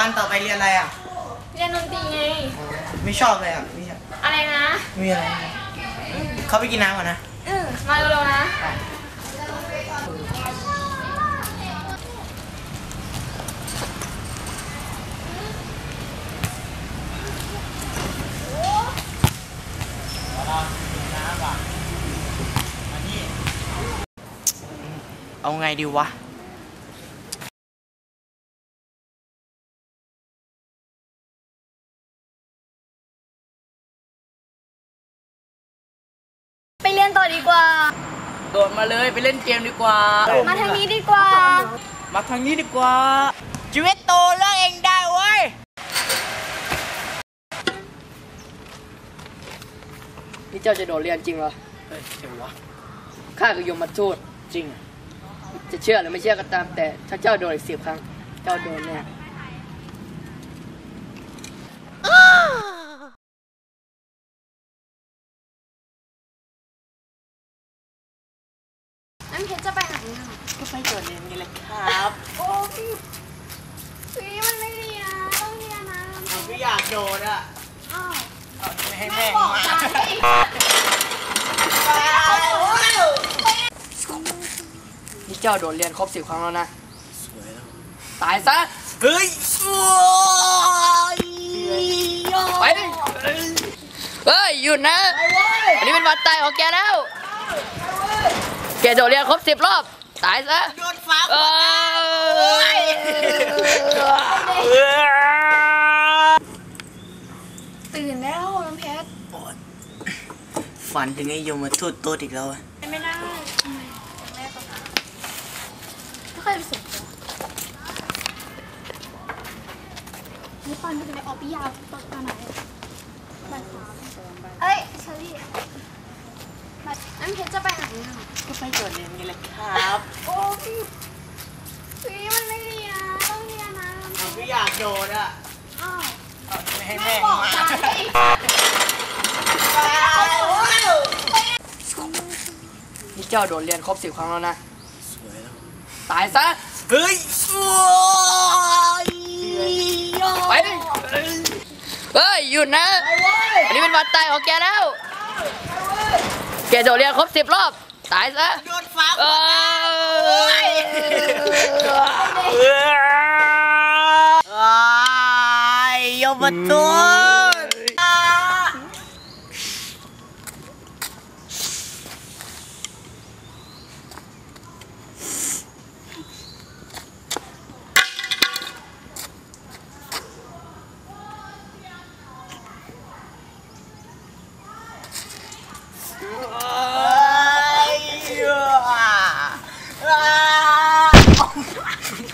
ปันต่อไปเรียนอะไรอะ เรียนดนตรีไง ไม่ชอบเลยอะไม่ชอบอะไรนะ มีอะไรเขาไปกินน้ำก่อนนะเออมาเร็วๆนะ เอาไงดีวะ นต่อดีกว่า โดดมาเลยไปเล่นเกมดีกว่า มาทางนี้ดีกว่า มาทางนี้ดีกว่า ชีวิตโตเรื่องเองได้เว้ยนี่เจ้าจะโดดเรียนจริงเหรอเฮ้ยเดี๋ยววะข้าคือยมมาทูตจริง จะเชื่อหรือไม่เชื่อก็ตามแต่ถ้าเจ้าโดดอีกสิบครั้ง เจ้าโดนแน่ น้ำเพชรจะไปไหนอะก็ไปโดดเรียนนี่แหละครับ โอ้พี่พี่มันไม่เรียนต้องเรียนนะผมไม่อยากโดดอะอ้าวไม่ให้แม่แม่บอกมาฉันดินี่เจ้าโดดเรียนครบสิบครั้งแล้วนะตายซะ เฮ้ยสวยไปดิเฮ้ยหยุดนะ อันนี้เป็นวันตายของแกแล้ว แกโดดเรียนครบสิบรอบ ตายซะโดดฟ้าเออตื่นแล้วน้ำเพชรฝันถึงไอ้ยมมาทูตโตดอีกแล้วอะไม่ได้ทำไมแม่ก็มาไม่เคยไปส่งตัวนี่ปันจะไปออกพิยาตอนตอนไหนบ่ายสามเอ้ยเชอรี่บ่ายน้ำเพชรจะไปไหนอะ ก็ไปโดดเรียนนี่แหละครับโอ้พี่พี่มันไม่เรียนต้องเรียนนะผมไม่อยากโดดอะอ้าวไม่ให้แม่แม่บอกมาฉันดินี่เจ้าโดดเรียนครบสิบครั้งแล้วนะตายซะ เฮ้ยสวยไปดิเฮ้ยหยุดนะ อันนี้เป็นวันตายของแกแล้ว แกโดดเรียนครบสิบรอบ ตายซะโดดฟ้าเออไอ้ยมมาทูต เ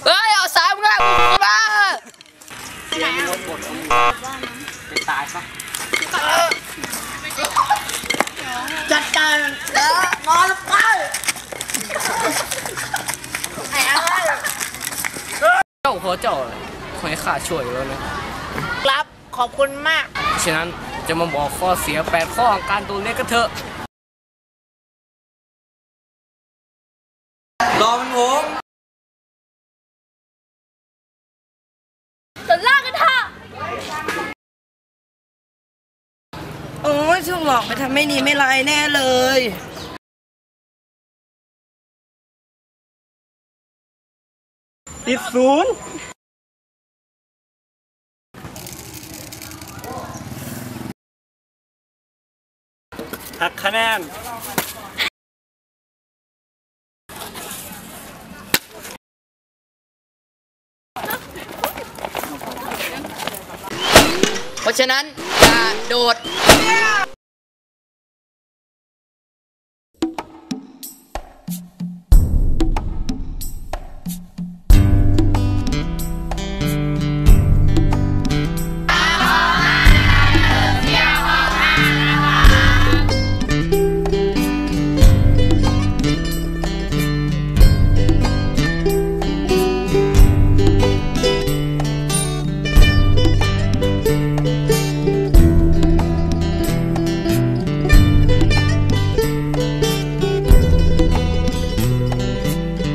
ฮ้ยเอาสามครั้งมาเป็นตายซะจัดการแล้วนอนไปเจ้าขอเจ้าขอให้ข้าช่วยแล้วนะครับขอบคุณมาก ฉะนั้นจะมาบอกข้อเสียแปดข้อของการตัวเล็กกันเถอะ รอมันผมจะลากกันเถอะโอ้ยถูกหลอกไปทำไม่ดีไม่ร้ายแน่เลย ติดศูนย์หักคะแนน เพราะฉะนั้นอย่าโดด